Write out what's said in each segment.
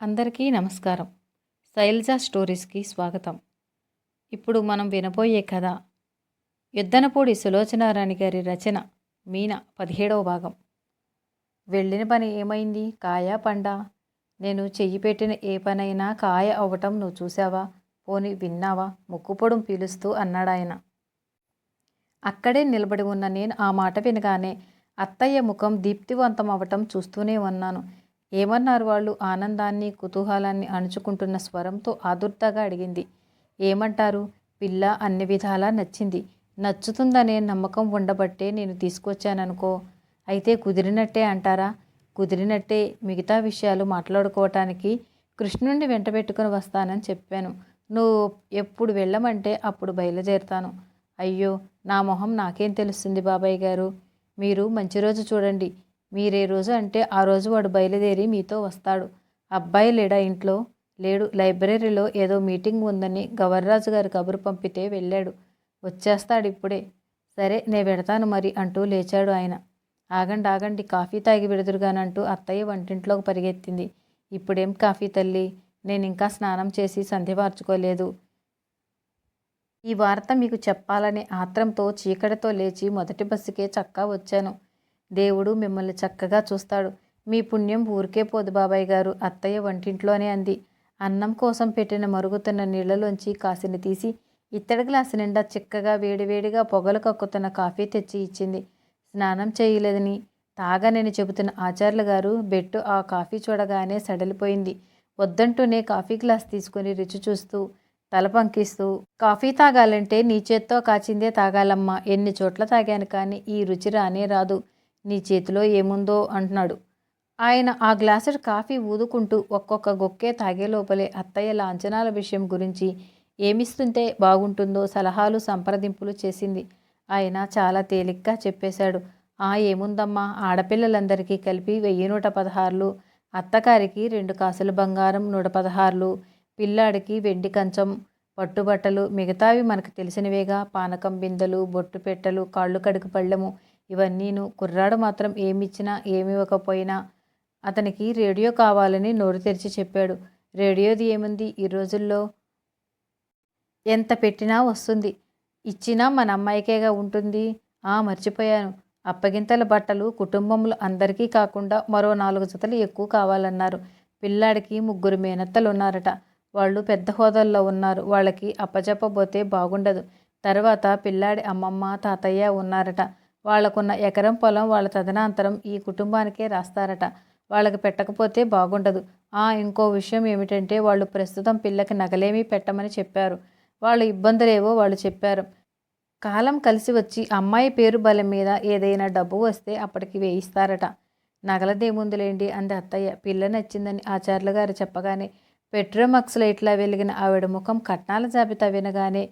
అందరికీ నమస్కారం. శైలజ స్టోరీస్కి స్వాగతం. ఇప్పుడు మనం వినబోయే కథ యుద్ధనపూడి సులోచనారాణి గారి రచన మీన పదిహేడవ భాగం. వెళ్ళిన పని ఏమైంది? కాయ పండ? నేను చెయ్యి పెట్టిన ఏ పనైనా కాయ అవ్వటం నువ్వు చూసావా పోని విన్నావా? ముక్కుపొడం పీలుస్తూ అన్నాడాయన అక్కడే నిలబడి ఉన్న నేను ఆ మాట వినగానే అత్తయ్య ముఖం దీప్తివంతం అవ్వటం చూస్తూనే ఉన్నాను. ఏమన్నారు వాళ్ళు? ఆనందాన్ని కుతూహలాన్ని అణుచుకుంటున్న స్వరంతో ఆదుర్తగా అడిగింది. ఏమంటారు? పిల్ల అన్ని విధాలా నచ్చింది. నచ్చుతుందనే నమ్మకం ఉండబట్టే నేను తీసుకొచ్చాననుకో. అయితే కుదిరినట్టే అంటారా? కుదిరినట్టే మిగతా విషయాలు మాట్లాడుకోవటానికి కృష్ణుణ్ణి వెంట పెట్టుకుని వస్తానని చెప్పాను. నువ్వు ఎప్పుడు వెళ్ళమంటే అప్పుడు బయలుదేరుతాను. అయ్యో నా మొహం నాకేం తెలుస్తుంది బాబాయ్ గారు మీరు మంచి రోజు చూడండి. మీరే రోజు అంటే ఆ రోజు వాడు బయలుదేరి మీతో వస్తాడు. అబ్బాయి లేడా ఇంట్లో? లేడు. లైబ్రరీలో ఏదో మీటింగ్ ఉందని గవర్రాజు గారు కబురు పంపితే వెళ్ళాడు. వచ్చేస్తాడు ఇప్పుడే. సరే నే పెడతాను మరి అంటూ లేచాడు ఆయన. ఆగండి ఆగండి కాఫీ తాగి పెడుదురుగానంటూ అత్తయ్య వంటింట్లోకి పరిగెత్తింది. ఇప్పుడేం కాఫీ తల్లి? నేను ఇంకా స్నానం చేసి సంధ్య మార్చుకోలేదు. ఈ వార్త మీకు చెప్పాలనే ఆత్రంతో చీకటితో లేచి మొదటి బస్సుకే చక్కా వచ్చాను. దేవుడు మిమ్మల్ని చక్కగా చూస్తాడు. మీ పుణ్యం ఊరికే పోదు బాబాయ్ గారు అత్తయ్య వంటింట్లోనే అంది. అన్నం కోసం పెట్టిన మరుగుతున్న నీళ్ళలోంచి కాసిని తీసి ఇత్తడి గ్లాసు నిండా చిక్కగా వేడివేడిగా పొగలు కక్కుతున్న కాఫీ తెచ్చి ఇచ్చింది. స్నానం చేయలేదని తాగనని చెబుతున్న ఆచార్యులు గారు బెట్టు ఆ కాఫీ చూడగానే సడలిపోయింది. వద్దంటూనే కాఫీ గ్లాస్ తీసుకుని రుచి చూస్తూ తల పంకిస్తూ కాఫీ తాగాలంటే నీ చేత్తో కాచిందే తాగాలమ్మా. ఎన్ని చోట్ల తాగాను కానీ ఈ రుచి రానే రాదు. నీ చేతిలో ఏముందో అంటున్నాడు. ఆయన ఆ గ్లాసుడు కాఫీ ఊదుకుంటూ ఒక్కొక్క గొక్కే తాగే లోపలే అత్తయ్య లాంఛనాల విషయం గురించి ఏమిస్తుంటే బాగుంటుందో సలహాలు సంప్రదింపులు చేసింది. ఆయన చాలా తేలిగ్గా చెప్పేశాడు. ఆ ఏముందమ్మా? ఆడపిల్లలందరికీ కలిపి వెయ్యి నూట పదహారులు అత్తగారికి రెండు కాసుల బంగారం నూట పదహారులు పిల్లాడికి వెండి కంచం పట్టుబట్టలు మిగతావి మనకు తెలిసినవేగా పానకం బిందెలు బొట్టు పెట్టెలు కాళ్ళు కడుగు పళ్ళెము ఇవన్నీను కుర్రాడు మాత్రం ఏమిచ్చినా ఏమివ్వకపోయినా అతనికి రేడియో కావాలని నోరు తెరిచి చెప్పాడు. రేడియోది ఏముంది? ఈ రోజుల్లో ఎంత పెట్టినా వస్తుంది. ఇచ్చినా మన అమ్మాయికేగా ఉంటుంది. ఆ మర్చిపోయాను. అప్పగింతల బట్టలు కుటుంబంలో అందరికీ కాకుండా మరో నాలుగు జతలు ఎక్కువ కావాలన్నారు. పిల్లాడికి ముగ్గురు మేనత్తలు ఉన్నారట వాళ్ళు పెద్ద హోదాల్లో ఉన్నారు. వాళ్ళకి అప్పచెప్పబోతే బాగుండదు. తర్వాత పిల్లాడి అమ్మమ్మ తాతయ్య ఉన్నారట. వాళ్ళకున్న ఎకరం పొలం వాళ్ళ తదనంతరం ఈ కుటుంబానికే రాస్తారట. వాళ్ళకి పెట్టకపోతే బాగుండదు. ఆ ఇంకో విషయం ఏమిటంటే వాళ్ళు ప్రస్తుతం పిల్లకి నగలేమీ పెట్టమని చెప్పారు. వాళ్ళ ఇబ్బందులేవో వాళ్ళు చెప్పారు. కాలం కలిసి వచ్చి అమ్మాయి పేరు బలం మీద ఏదైనా డబ్బు వస్తే అప్పటికి వేయిస్తారట. నగలదేముందులేండి అంది అత్తయ్య. పిల్ల నచ్చిందని ఆచార్యుల గారు చెప్పగానే పెట్రోమక్స్ లైట్లా వెలిగిన ఆవిడ ముఖం కట్నాల జాబితా వినగానే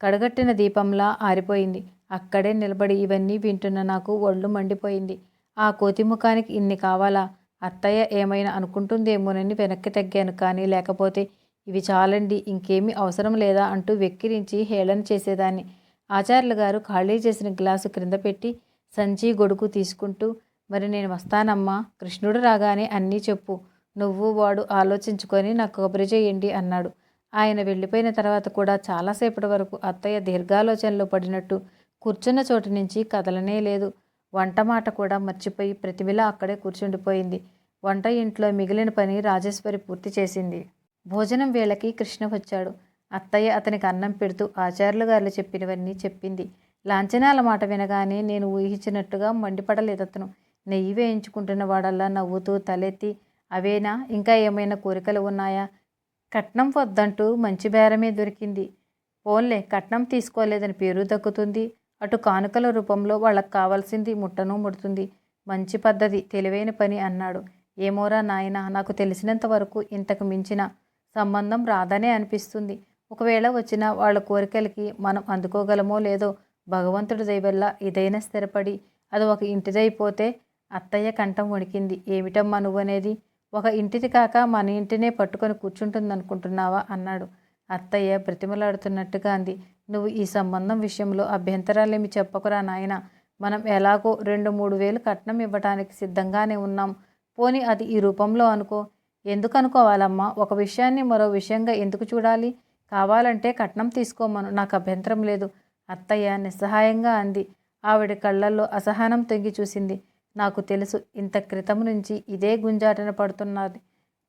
కడగట్టిన దీపంలా ఆరిపోయింది. అక్కడే నిలబడి ఇవన్నీ వింటున్న నాకు ఒళ్ళు మండిపోయింది. ఆ కోతి ముఖానికి ఇన్ని కావాలా? అత్తయ్య ఏమైనా అనుకుంటుందేమోనని వెనక్కి తగ్గాను. కానీ లేకపోతే ఇవి చాలండి ఇంకేమీ అవసరం లేదా అంటూ వెక్కిరించి హేళన చేసేదాన్ని. ఆచార్యులు గారు ఖాళీ చేసిన గ్లాసు క్రింద పెట్టి సంచి గొడుగు తీసుకుంటూ మరి నేను వస్తానమ్మా కృష్ణుడు రాగానే అన్నీ చెప్పు. నువ్వు వాడు ఆలోచించుకొని నాకు కబురి చేయండి అన్నాడు. ఆయన వెళ్ళిపోయిన తర్వాత కూడా చాలాసేపటి వరకు అత్తయ్య దీర్ఘాలోచనలో పడినట్టు కూర్చున్న చోటు నుంచి కదలనే లేదు. వంట మాట కూడా మర్చిపోయి ప్రతిమిలా అక్కడే కూర్చుండిపోయింది. వంట ఇంట్లో మిగిలిన పని రాజేశ్వరి పూర్తి చేసింది. భోజనం వేళకి కృష్ణ వచ్చాడు. అత్తయ్య అతనికి అన్నం పెడుతూ ఆచార్యులు గారు చెప్పినవన్నీ చెప్పింది. లాంఛనాల మాట వినగానే నేను ఊహించినట్టుగా మండిపడలేదు అతను నెయ్యి వేయించుకుంటున్న వాడల్లా నవ్వుతూ తలెత్తి అవేనా? ఇంకా ఏమైనా కోరికలు ఉన్నాయా? కట్నం వద్దంటూ మంచి బేరమే దొరికింది. పోన్లే కట్నం తీసుకోలేదని పేరు దక్కుతుంది. అటు కానుకల రూపంలో వాళ్ళకి కావాల్సింది ముట్టను ముడుతుంది. మంచి పద్ధతి తెలివైన పని అన్నాడు. ఏమోరా నాయన నాకు తెలిసినంత వరకు ఇంతకు మించిన సంబంధం రాదనే అనిపిస్తుంది. ఒకవేళ వచ్చిన వాళ్ళ కోరికలకి మనం అందుకోగలమో లేదో భగవంతుడి దయవల్ల ఇదైనా స్థిరపడి అది ఒక ఇంటిదైపోతే అత్తయ్య కంఠం వణికింది. ఏమిటమ్మా నువ్వనేది? ఒక ఇంటిది కాక మన ఇంటినే పట్టుకొని కూర్చుంటుందనుకుంటున్నావా? అన్నాడు. అత్తయ్య బ్రతిమలాడుతున్నట్టుగా అంది. నువ్వు ఈ సంబంధం విషయంలో అభ్యంతరాలేమి చెప్పకురా నాయన. మనం ఎలాగో రెండు మూడు వేలు కట్నం ఇవ్వటానికి సిద్ధంగానే ఉన్నాం. పోని అది ఈ రూపంలో అనుకో. ఎందుకు అనుకోవాలమ్మా? ఒక విషయాన్ని మరో విషయంగా ఎందుకు చూడాలి? కావాలంటే కట్నం తీసుకోమను. నాకు అభ్యంతరం లేదు. అత్తయ్య నిస్సహాయంగా అంది. ఆవిడ కళ్ళల్లో అసహనం తొంగి చూసింది. నాకు తెలుసు ఇంత క్రితం నుంచి ఇదే గుంజాటన పడుతున్నది.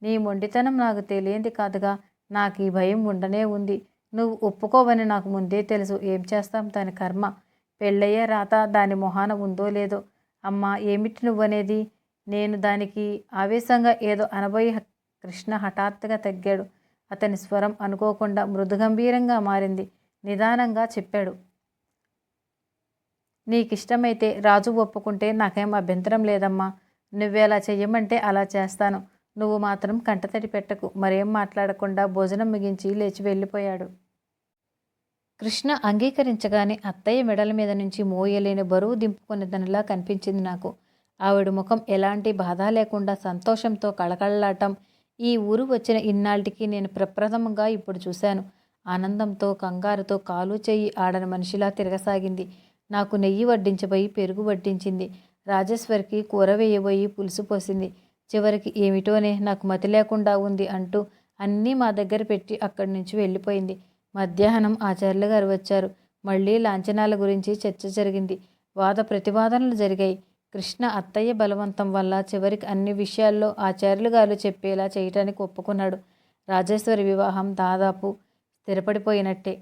నీ మొండితనం నాకు తెలియంది కాదుగా. నాకు ఈ భయం ఉండనే ఉంది. నువ్వు ఒప్పుకోవని నాకు ముందే తెలుసు. ఏం చేస్తాం? దాని కర్మ. పెళ్ళయ్యే రాత దాని మొహాన ఉందో లేదో. అమ్మా ఏమిటి నువ్వనేది? నేను దానికి ఆవేశంగా ఏదో అనబోయి కృష్ణ హఠాత్తుగా తగ్గాడు. అతని స్వరం అనుకోకుండా మృదుగంభీరంగా మారింది. నిదానంగా చెప్పాడు. నీకిష్టమైతే రాజు ఒప్పుకుంటే నాకేం అభ్యంతరం లేదమ్మా. నువ్వేలా చెయ్యమంటే అలా చేస్తాను. నువ్వు మాత్రం కంటతడి పెట్టకు. మరేం మాట్లాడకుండా భోజనం ముగించి లేచి వెళ్ళిపోయాడు. కృష్ణ అంగీకరించగానే అత్తయ్య మెడల మీద నుంచి మోయలేని బరువు దింపుకునే దానిలా కనిపించింది నాకు. ఆవిడ ముఖం ఎలాంటి బాధ లేకుండా సంతోషంతో కళకళలాటం ఈ ఊరు వచ్చిన ఇన్నాళ్ళకి నేను ప్రప్రథమంగా ఇప్పుడు చూశాను. ఆనందంతో కంగారుతో కాలు చెయ్యి ఆడని మనిషిలా తిరగసాగింది. నాకు నెయ్యి వడ్డించబోయి పెరుగు వడ్డించింది. రాజేశ్వరికి కూర వేయబోయి పులుసు పోసింది. చివరికి ఏమిటోనే నాకు మతి లేకుండా ఉంది అంటూ అన్నీ మా దగ్గర పెట్టి అక్కడి నుంచి వెళ్ళిపోయింది. మధ్యాహ్నం ఆచార్యులు గారు వచ్చారు. మళ్ళీ లాంఛనాల గురించి చర్చ జరిగింది. వాద ప్రతివాదనలు జరిగాయి. కృష్ణ అత్తయ్య బలవంతం వల్ల చివరికి అన్ని విషయాల్లో ఆచార్యులు గారు చెప్పేలా చేయటానికి ఒప్పుకున్నాడు. రాజేశ్వరి వివాహం దాదాపు స్థిరపడిపోయినట్టే.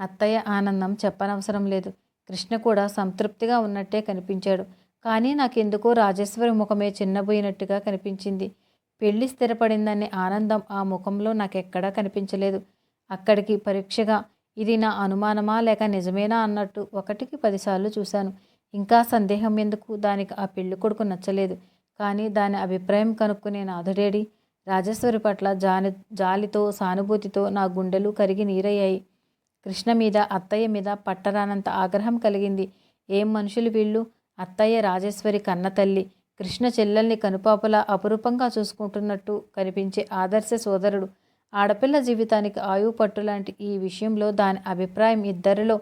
అత్తయ్య ఆనందం చెప్పనవసరం లేదు. కృష్ణ కూడా సంతృప్తిగా ఉన్నట్టే కనిపించాడు. కానీ నాకెందుకో రాజేశ్వరి ముఖమే చిన్నబోయినట్టుగా కనిపించింది. పెళ్ళి స్థిరపడిందనే ఆనందం ఆ ముఖంలో నాకెక్కడా కనిపించలేదు. అక్కడికి పరీక్షగా ఇది నా అనుమానమా లేక నిజమేనా అన్నట్టు ఒకటికి పదిసార్లు చూశాను. ఇంకా సందేహం ఎందుకు? దానికి ఆ పెళ్ళి కొడుకు నచ్చలేదు. కానీ దాని అభిప్రాయం కనుక్కునే నాథుడేడి రాజేశ్వరి పట్ల జాని జాలితో సానుభూతితో నా గుండెలు కరిగి నీరయ్యాయి. కృష్ణ మీద అత్తయ్య మీద పట్టరానంత ఆగ్రహం కలిగింది. ఏం మనుషులు వీళ్ళు? అత్తయ్య రాజేశ్వరి కన్న తల్లి. కృష్ణ చెల్లెల్ని కనుపాపలా అపురూపంగా చూసుకుంటున్నట్టు కనిపించే ఆదర్శ సోదరుడు. ఆడపిల్ల జీవితానికి ఆయువు పట్టు లాంటి ఈ విషయంలో దాని అభిప్రాయం ఇద్దరిలో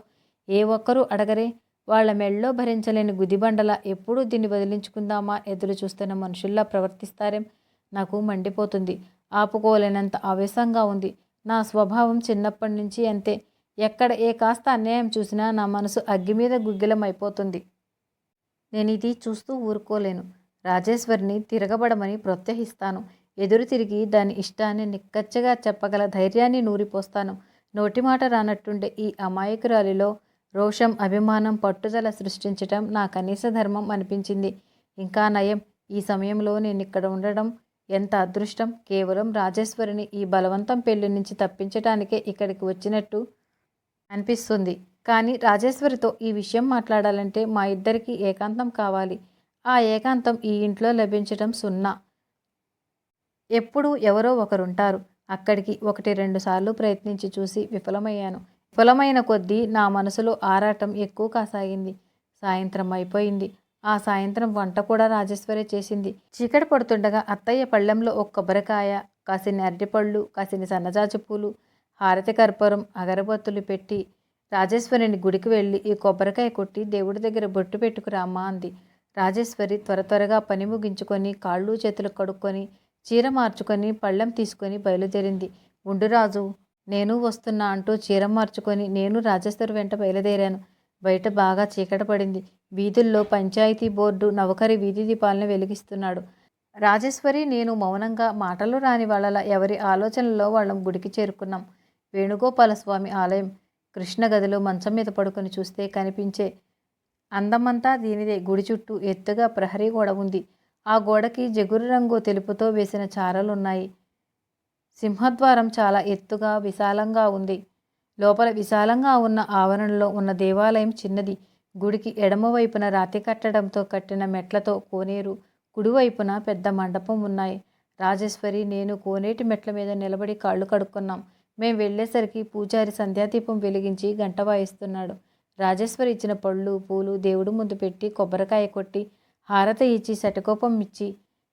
ఏ ఒక్కరూ అడగరే. వాళ్ళ మెళ్ళో భరించలేని గుదిబండలా ఎప్పుడూ దీన్ని వదిలించుకుందామా ఎదురు చూస్తున్న మనుషుల్లా ప్రవర్తిస్తారేం? నాకు మండిపోతుంది. ఆపుకోలేనంత ఆవేశంగా ఉంది. నా స్వభావం చిన్నప్పటి నుంచి అంతే. ఎక్కడ ఏ కాస్త అన్యాయం చూసినా నా మనసు అగ్గి మీద గుగ్గిలమైపోతుంది. నేను ఇది చూస్తూ ఊరుకోలేను. రాజేశ్వరిని తిరగబడమని ప్రోత్సహిస్తాను ఎదురు తిరిగి దాని ఇష్టాన్ని నిక్కచ్చగా చెప్పగల ధైర్యాన్ని నూరిపోస్తాను. నోటి మాట రానట్టుండే ఈ అమాయకురాలిలో రోషం అభిమానం పట్టుదల సృష్టించటం నా కనీస ధర్మం అనిపించింది. ఇంకా నయం ఈ సమయంలో నేను ఇక్కడ ఉండడం ఎంత అదృష్టం? కేవలం రాజేశ్వరిని ఈ బలవంతం పెళ్ళి నుంచి తప్పించటానికే ఇక్కడికి వచ్చినట్టు అనిపిస్తుంది. కానీ రాజేశ్వరితో ఈ విషయం మాట్లాడాలంటే మా ఇద్దరికీ ఏకాంతం కావాలి. ఆ ఏకాంతం ఈ ఇంట్లో లభించటం సున్నా. ఎప్పుడూ ఎవరో ఒకరుంటారు. అక్కడికి ఒకటి రెండు సార్లు ప్రయత్నించి చూసి విఫలమయ్యాను. విఫలమైన కొద్దీ నా మనసులో ఆరాటం ఎక్కువ కాసాగింది. సాయంత్రం అయిపోయింది. ఆ సాయంత్రం వంట కూడా రాజేశ్వరే చేసింది. చీకటి పడుతుండగా అత్తయ్య పళ్ళెంలో ఒక కొబ్బరికాయ కాసిన్ని అరటిపళ్ళు కాసిన్ని సన్నజాజి పూలు హారతి కర్పూరం అగరబత్తులు పెట్టి రాజేశ్వరిని గుడికి వెళ్ళి ఈ కొబ్బరికాయ కొట్టి దేవుడి దగ్గర బొట్టు పెట్టుకురామ్మా అంది. రాజేశ్వరి త్వర త్వరగా పని ముగించుకొని కాళ్ళు చేతులు కడుక్కొని చీర మార్చుకొని పళ్ళెం తీసుకొని బయలుదేరింది. ఉండురాజు నేను వస్తున్నా అంటూ చీర మార్చుకొని నేను రాజేశ్వరి వెంట బయలుదేరాను. బయట బాగా చీకట పడింది. వీధుల్లో పంచాయతీ బోర్డు నవకరి వీధి దీపాలను వెలిగిస్తున్నాడు. రాజేశ్వరి నేను మౌనంగా మాటలు రాని వాళ్ళ ఎవరి ఆలోచనలో వాళ్ళం గుడికి చేరుకున్నాం. వేణుగోపాల స్వామి ఆలయం కృష్ణ గదిలో మంచం మీద పడుకొని చూస్తే కనిపించే అందమంతా దీనిదే. గుడి చుట్టూ ఎత్తుగా ప్రహరీ గోడ ఉంది. ఆ గోడకి జగురు రంగు తెలుపుతో వేసిన చారలున్నాయి. సింహద్వారం చాలా ఎత్తుగా విశాలంగా ఉంది. లోపల విశాలంగా ఉన్న ఆవరణలో ఉన్న దేవాలయం చిన్నది. గుడికి ఎడమవైపున రాతి కట్టడంతో కట్టిన మెట్లతో కోనేరు కుడివైపున పెద్ద మండపం ఉన్నాయి. రాజేశ్వరి నేను కోనేటి మెట్ల మీద నిలబడి కాళ్ళు కడుక్కున్నాం. మేం వెళ్ళేసరికి పూజారి సంధ్యాదీపం వెలిగించి గంట వాయిస్తున్నాడు. రాజేశ్వరి ఇచ్చిన పళ్ళు పూలు దేవుడు ముందు పెట్టి కొబ్బరికాయ కొట్టి హారతి ఇచ్చి శటకోపం ఇచ్చి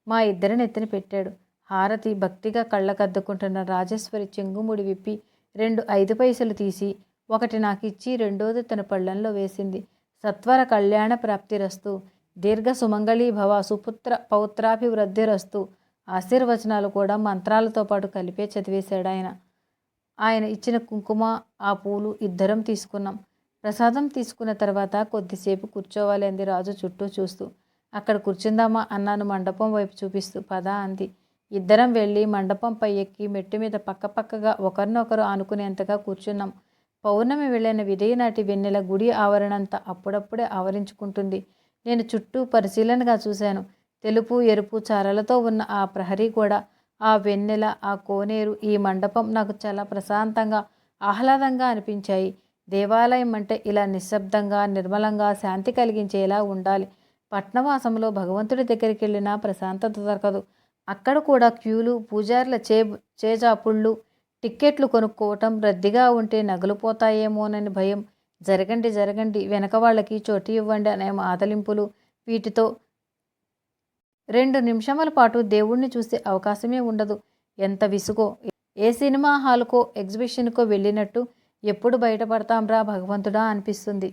మా ఇద్దరి నెత్తిన పెట్టాడు. హారతి భక్తిగా కళ్ళకద్దుకుంటున్న రాజేశ్వరి చెంగుముడి విప్పి రెండు ఐదు పైసలు తీసి ఒకటి నాకు ఇచ్చి రెండోది తన పళ్ళంలో వేసింది. సత్వర కళ్యాణ ప్రాప్తిరస్తు దీర్ఘ సుమంగళీ భవ సుపుత్ర పౌత్రాభివృద్ధిరస్తు ఆశీర్వచనాలు కూడా మంత్రాలతో పాటు కలిపే చదివేశాడు ఆయన. ఆయన ఇచ్చిన కుంకుమ ఆ పూలు ఇద్దరం తీసుకున్నాం. ప్రసాదం తీసుకున్న తర్వాత కొద్దిసేపు కూర్చోవాలి అంది రాజు చుట్టూ చూస్తూ. అక్కడ కూర్చుందామా అన్నాను మండపం వైపు చూపిస్తూ. పదా అంది. ఇద్దరం వెళ్ళి మండపంపై ఎక్కి మెట్టు మీద పక్కపక్కగా ఒకరినొకరు ఆనుకునేంతగా కూర్చున్నాం. పౌర్ణమి వెళ్ళిన విదయనాటి వెన్నెల గుడి ఆవరణంతా అప్పుడప్పుడే ఆవరించుకుంటుంది. నేను చుట్టూ పరిశీలనగా చూశాను. తెలుపు ఎరుపు చారలతో ఉన్న ఆ ప్రహరీ కూడా ఆ వెన్నెల ఆ కోనేరు ఈ మండపం నాకు చాలా ప్రశాంతంగా ఆహ్లాదంగా అనిపించాయి. దేవాలయం అంటే ఇలా నిశ్శబ్దంగా నిర్మలంగా శాంతి కలిగించేలా ఉండాలి. పట్నవాసంలో భగవంతుడి దగ్గరికి వెళ్ళినా ప్రశాంతత దొరకదు. అక్కడ కూడా క్యూలు పూజారుల చే చేజాపుళ్ళు టిక్కెట్లు కొనుక్కోవటం రద్దీగా ఉంటే నగలు పోతాయేమోనని భయం. జరగండి జరగండి వెనక వాళ్ళకి చోటు ఇవ్వండి అనే ఆదలింపులు వీటితో రెండు నిమిషముల పాటు దేవుణ్ణి చూసే అవకాశమే ఉండదు. ఎంత విసుగో! ఏ సినిమా హాల్కో ఎగ్జిబిషన్కో వెళ్ళినట్టు ఎప్పుడు బయటపడతాంరా భగవంతుడా అనిపిస్తుంది.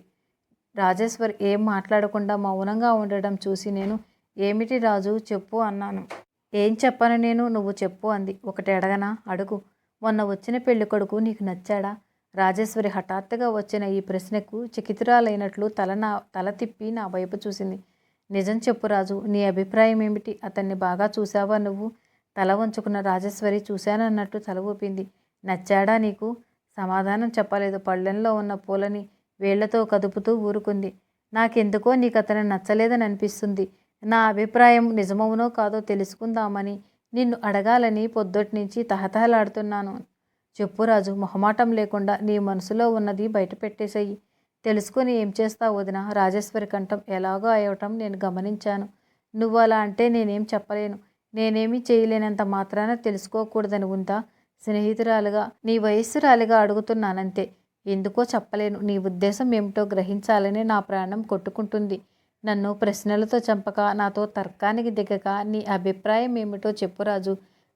రాజేశ్వర్ ఏం మాట్లాడకుండా మౌనంగా ఉండడం చూసి నేను ఏమిటి రాజు చెప్పు అన్నాను. ఏం చెప్పను నేను నువ్వు చెప్పు అంది. ఒకటి అడగనా? అడుగు. మొన్న వచ్చిన పెళ్ళి కొడుకు నీకు నచ్చాడా? రాజేశ్వరి హఠాత్తుగా వచ్చిన ఈ ప్రశ్నకు చికితురాలైనట్లు తల నా తల తిప్పి నా వైపు చూసింది. నిజం చెప్పు రాజు నీ అభిప్రాయం ఏమిటి? అతన్ని బాగా చూసావా నువ్వు? తల వంచుకున్న రాజేశ్వరి చూశానన్నట్టు తల ఊపింది. నచ్చాడా నీకు? సమాధానం చెప్పలేదు. పళ్ళెంలో ఉన్న పూలని వేళ్ళతో కదుపుతూ ఊరుకుంది. నాకెందుకో నీకు అతను నచ్చలేదని అనిపిస్తుంది. నా అభిప్రాయం నిజమవునో కాదో తెలుసుకుందామని నిన్ను అడగాలని పొద్దుటి నుంచి తహతహలాడుతున్నాను. చెప్పు రాజు మొహమాటం లేకుండా నీ మనసులో ఉన్నది బయట పెట్టేసేయి. తెలుసుకొని ఏం చేస్తావు వదిన? రాజేశ్వరి కంఠం ఎలాగో అయ్యవటం నేను గమనించాను. నువ్వు అలా అంటే నేనేం చెప్పలేను. నేనేమీ చేయలేనంత మాత్రాన తెలుసుకోకూడదని ఉందా? స్నేహితురాలుగా నీ వయస్సురాలుగా అడుగుతున్నానంతే. ఎందుకో చెప్పలేను. నీ ఉద్దేశం ఏమిటో గ్రహించాలని నా ప్రాణం కొట్టుకుంటుంది. నన్ను ప్రశ్నలతో చంపక నాతో తర్కానికి దిగక నీ అభిప్రాయం ఏమిటో చెప్పురాజు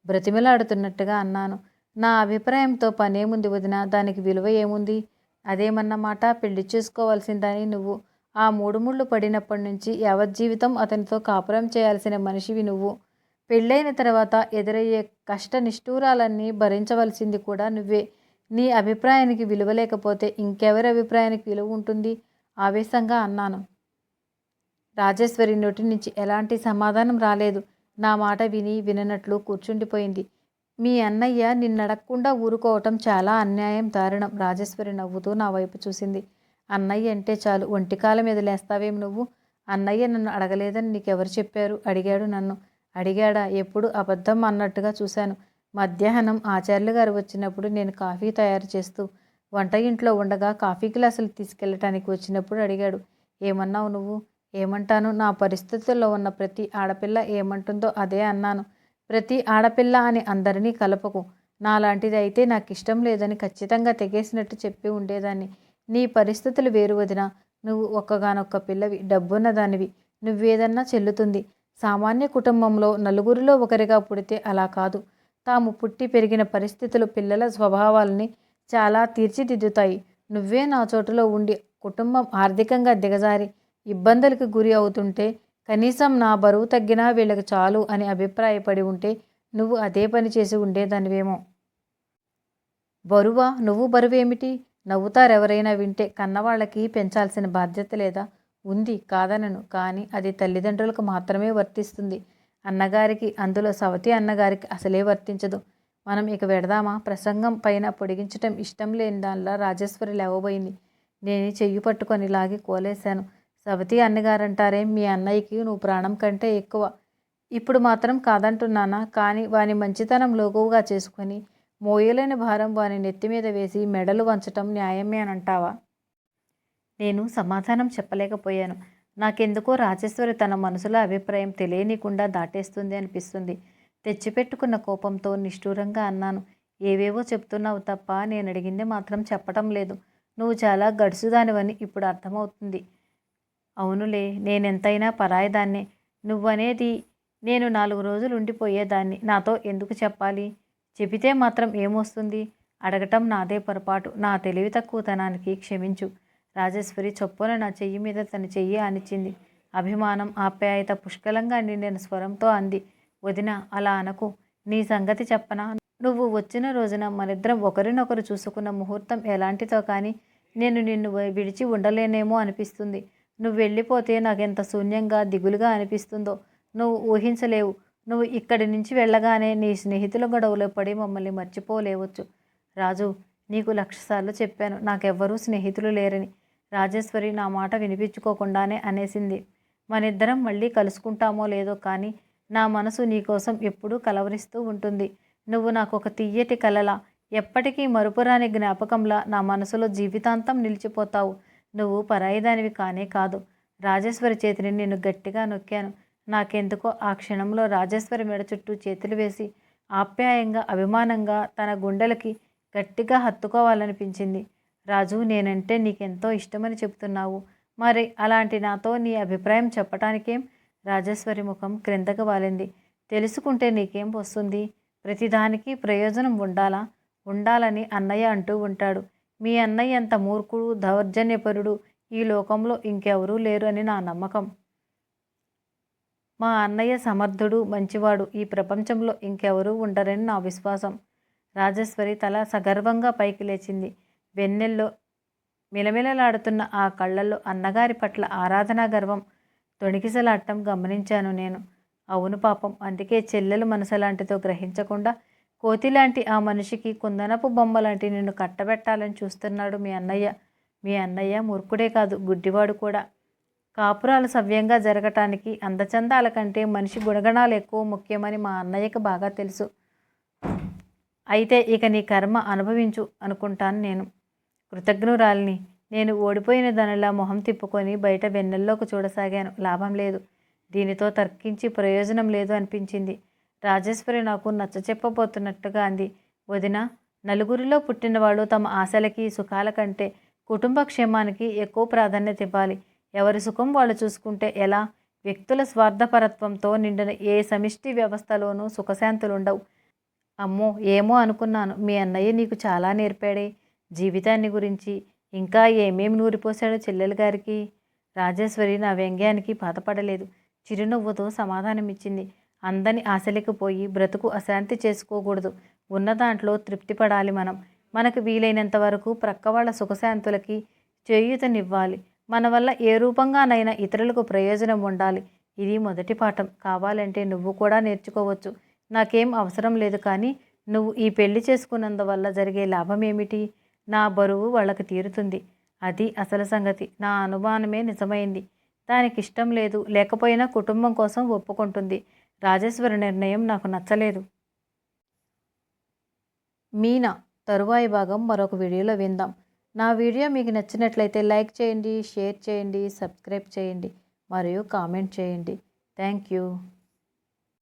బ్రతిమిలాడుతున్నట్టుగా అన్నాను. నా అభిప్రాయంతో పనేముంది వదిన దానికి విలువ ఏముంది? అదేమన్నమాట? పెళ్ళి చేసుకోవాల్సిందని నువ్వు. ఆ మూడు ముళ్ళు పడినప్పటి నుంచి యావజ్జీవితం అతనితో కాపురం చేయాల్సిన మనిషివి నువ్వు. పెళ్ళైన తర్వాత ఎదురయ్యే కష్ట నిష్ఠూరాలన్నీ భరించవలసింది కూడా నువ్వే. నీ అభిప్రాయానికి విలువ లేకపోతే ఇంకెవరి అభిప్రాయానికి విలువ ఉంటుంది? ఆవేశంగా అన్నాను. రాజేశ్వరి నోటి నుంచి ఎలాంటి సమాధానం రాలేదు. నా మాట విని విననట్లు కూర్చుండిపోయింది. మీ అన్నయ్య నిన్నడక్కుండా ఊరుకోవటం చాలా అన్యాయం దారుణం. రాజేశ్వరి నవ్వుతూ నా వైపు చూసింది. అన్నయ్య అంటే చాలు. ఒంటికాల మీద లేస్తావేం నువ్వు? అన్నయ్య నన్ను అడగలేదని నీకెవరు చెప్పారు? అడిగాడు నన్ను. అడిగాడా? ఎప్పుడు? అబద్ధం అన్నట్టుగా చూశాను. మధ్యాహ్నం ఆచార్యులు గారు వచ్చినప్పుడు నేను కాఫీ తయారు చేస్తూ వంట ఇంట్లో ఉండగా కాఫీ గ్లాసులు తీసుకెళ్ళటానికి వచ్చినప్పుడు అడిగాడు ఏమన్నావు నువ్వు? ఏమంటాను? నా పరిస్థితుల్లో ఉన్న ప్రతి ఆడపిల్ల ఏమంటుందో అదే అన్నాను. ప్రతి ఆడపిల్ల అని అందరినీ కలపకు. నాలాంటిది అయితే నాకు ఇష్టం లేదని ఖచ్చితంగా తెగేసినట్టు చెప్పి ఉండేదాన్ని. నీ పరిస్థితులు వేరు వదిన. నువ్వు ఒక్కగానొక్క పిల్లవి డబ్బున్న దానివి నువ్వేదన్నా చెల్లుతుంది. సామాన్య కుటుంబంలో నలుగురిలో ఒకరిగా పుడితే అలా కాదు. తాము పుట్టి పెరిగిన పరిస్థితులు పిల్లల స్వభావాలని చాలా తీర్చిదిద్దుతాయి. నువ్వే నా చోటులో ఉండి కుటుంబం ఆర్థికంగా దిగజారి ఇబ్బందులకు గురి అవుతుంటే కనీసం నా బరువు తగ్గినా వీళ్ళకి చాలు అని అభిప్రాయపడి ఉంటే నువ్వు అదే పని చేసి ఉండేదానివేమో. బరువా? నువ్వు బరువేమిటి? నవ్వుతారెవరైనా వింటే కన్నవాళ్ళకి పెంచాల్సిన బాధ్యత లేదా? ఉంది కాదనను కానీ అది తల్లిదండ్రులకు మాత్రమే వర్తిస్తుంది. అన్నగారికి అందులో సవతి అన్నగారికి అసలే వర్తించదు. మనం ఇక వెడదామా? ప్రసంగం పైన పొడిగించటం ఇష్టం లేని దానిలా రాజేశ్వరి లేవబోయింది. నేను చెయ్యి పట్టుకొని లాగి కోలేశాను. సవతి అన్నగారంటారే మీ అన్నయ్యకి నువ్వు ప్రాణం కంటే ఎక్కువ. ఇప్పుడు మాత్రం కాదంటున్నానా? కానీ వాని మంచితనం లోగువుగా చేసుకొని మోయలేని భారం వాని నెత్తి మీద వేసి మెడలు వంచటం న్యాయమే అని అంటావా నేను సమాధానం చెప్పలేకపోయాను. నాకెందుకో రాజేశ్వరి తన మనసులో అభిప్రాయం తెలియనికుండా దాటేస్తుంది అనిపిస్తుంది. తెచ్చిపెట్టుకున్న కోపంతో నిష్ఠూరంగా అన్నాను. ఏవేవో చెప్తున్నావు తప్ప నేను అడిగింది మాత్రం చెప్పటం లేదు. నువ్వు చాలా గడుసుదానివని ఇప్పుడు అర్థమవుతుంది. అవునులే నేనెంతైనా పరాయిదాన్నే. నువ్వనేది నేను నాలుగు రోజులు ఉండిపోయేదాన్ని. నాతో ఎందుకు చెప్పాలి? చెబితే మాత్రం ఏమొస్తుంది? అడగటం నాదే పొరపాటు. నా తెలివి తక్కువతనానికి క్షమించు. రాజేశ్వరి చొప్పున నా చెయ్యి మీద తన చెయ్యి అనిచ్చింది అభిమానం ఆప్యాయత పుష్కలంగా నిండిన స్వరంతో అంది. వదిన అలా అనకు. నీ సంగతి చెప్పనా? నువ్వు వచ్చిన రోజున మనిద్దరం ఒకరినొకరు చూసుకున్న ముహూర్తం ఎలాంటిదో కానీ నేను నిన్ను విడిచి ఉండలేనేమో అనిపిస్తుంది. నువ్వు వెళ్ళిపోతే నాకెంత శూన్యంగా దిగులుగా అనిపిస్తుందో నువ్వు ఊహించలేవు. నువ్వు ఇక్కడి నుంచి వెళ్ళగానే నీ స్నేహితుల గొడవలో పడి మమ్మల్ని మర్చిపోలేవచ్చు. రాజు నీకు లక్షసార్లు చెప్పాను. నాకెవ్వరూ స్నేహితులు లేరని. రాజేశ్వరి నా మాట వినిపించుకోకుండానే అనేసింది. మనిద్దరం మళ్ళీ కలుసుకుంటామో లేదో కానీ నా మనసు నీకోసం ఎప్పుడూ కలవరిస్తూ ఉంటుంది. నువ్వు నాకు ఒక తీయటి కలలా. ఎప్పటికీ మరుపురాని జ్ఞాపకంలా నా మనసులో జీవితాంతం నిలిచిపోతావు. నువ్వు పరాయిదానివి కానే కాదు. రాజేశ్వరి చేతిని నేను గట్టిగా నొక్కాను. నాకెందుకో ఆ క్షణంలో రాజేశ్వరి మెడ చుట్టూ చేతులు వేసి ఆప్యాయంగా అభిమానంగా తన గుండెలకి గట్టిగా హత్తుకోవాలనిపించింది. రాజు నేనంటే నీకెంతో ఇష్టమని చెప్తున్నావు మరి అలాంటి నాతో నీ అభిప్రాయం చెప్పటానికేం? రాజేశ్వరి ముఖం క్రిందకు వాలింది. తెలుసుకుంటే నీకేం వస్తుంది? ప్రతిదానికి ప్రయోజనం ఉండాలా? ఉండాలని అన్నయ్య అంటూ ఉంటాడు. మీ అన్నయ్య అంత మూర్ఖుడు దౌర్జన్యపరుడు? ఈ లోకంలో ఇంకెవరూ లేరు అని నా నమ్మకం. మా అన్నయ్య సమర్థుడు మంచివాడు. ఈ ప్రపంచంలో ఇంకెవరూ ఉండరని నా విశ్వాసం. రాజేశ్వరి తల సగర్వంగా పైకి లేచింది. వెన్నెల్లో మిలమిలలాడుతున్న ఆ కళ్ళల్లో అన్నగారి పట్ల ఆరాధనా గర్వం తొణికిసలాడటం గమనించాను నేను. అవును పాపం అందుకే చెల్లెలు మనసులాంటితో గ్రహించకుండా కోతిలాంటి ఆ మనిషికి కుందనపు బొమ్మలాంటి నిన్ను కట్టబెట్టాలని చూస్తున్నాడు మీ అన్నయ్య. మీ అన్నయ్య మూర్ఖుడే కాదు గుడ్డివాడు కూడా. కాపురాలు సవ్యంగా జరగటానికి అందచందాల కంటే మనిషి గుణగణాలు ఎక్కువ ముఖ్యమని మా అన్నయ్యకు బాగా తెలుసు. అయితే ఇక నీ కర్మ అనుభవించు అనుకుంటాను నేను. కృతజ్ఞురాలిని. నేను ఓడిపోయిన దానిలా మొహం తిప్పుకొని బయట వెన్నెల్లోకి చూడసాగాను. లాభం లేదు. దీనితో తర్కించి ప్రయోజనం లేదు అనిపించింది. రాజేశ్వరి నాకు నచ్చ చెప్పబోతున్నట్టుగా అంది. వదిన నలుగురిలో పుట్టినవాళ్ళు తమ ఆశలకి సుఖాల కంటే కుటుంబ క్షేమానికి ఎక్కువ ప్రాధాన్యత ఇవ్వాలి. ఎవరి సుఖం వాళ్ళు చూసుకుంటే ఎలా? వ్యక్తుల స్వార్థపరత్వంతో నిండిన ఏ సమిష్టి వ్యవస్థలోనూ సుఖశాంతులుండవు. అమ్మో ఏమో అనుకున్నాను. మీ అన్నయ్య నీకు చాలా నేర్పాడే. జీవితాన్ని గురించి ఇంకా ఏమేమి నూరిపోశాడో చెల్లెలు గారికి రాజేశ్వరి నా వ్యంగ్యానికి బాధపడలేదు. చిరునవ్వుతో సమాధానమిచ్చింది. అందని ఆశలకు పోయి బ్రతుకు అశాంతి చేసుకోకూడదు. ఉన్న దాంట్లో తృప్తి పడాలి మనం. మనకు వీలైనంత వరకు ప్రక్క వాళ్ళ సుఖశాంతులకి చేయూతనివ్వాలి. మన వల్ల ఏ రూపంగానైనా ఇతరులకు ప్రయోజనం ఉండాలి. ఇది మొదటి పాఠం. కావాలంటే నువ్వు కూడా నేర్చుకోవచ్చు. నాకేం అవసరం లేదు కానీ నువ్వు ఈ పెళ్ళి చేసుకున్నందువల్ల జరిగే లాభం ఏమిటి నా బరువు వాళ్ళకి తీరుతుంది. అది అసలు సంగతి. నా అనుమానమే నిజమైంది. దానికి ఇష్టం లేదు. లేకపోయినా కుటుంబం కోసం ఒప్పుకుంటుంది. రాజేశ్వరి నిర్ణయం నాకు నచ్చలేదు. మీనా తరువాయి భాగం మరొక వీడియోలో విందాం. నా వీడియో మీకు నచ్చినట్లయితే లైక్ చేయండి షేర్ చేయండి సబ్స్క్రైబ్ చేయండి మరియు కామెంట్ చేయండి. Thank you.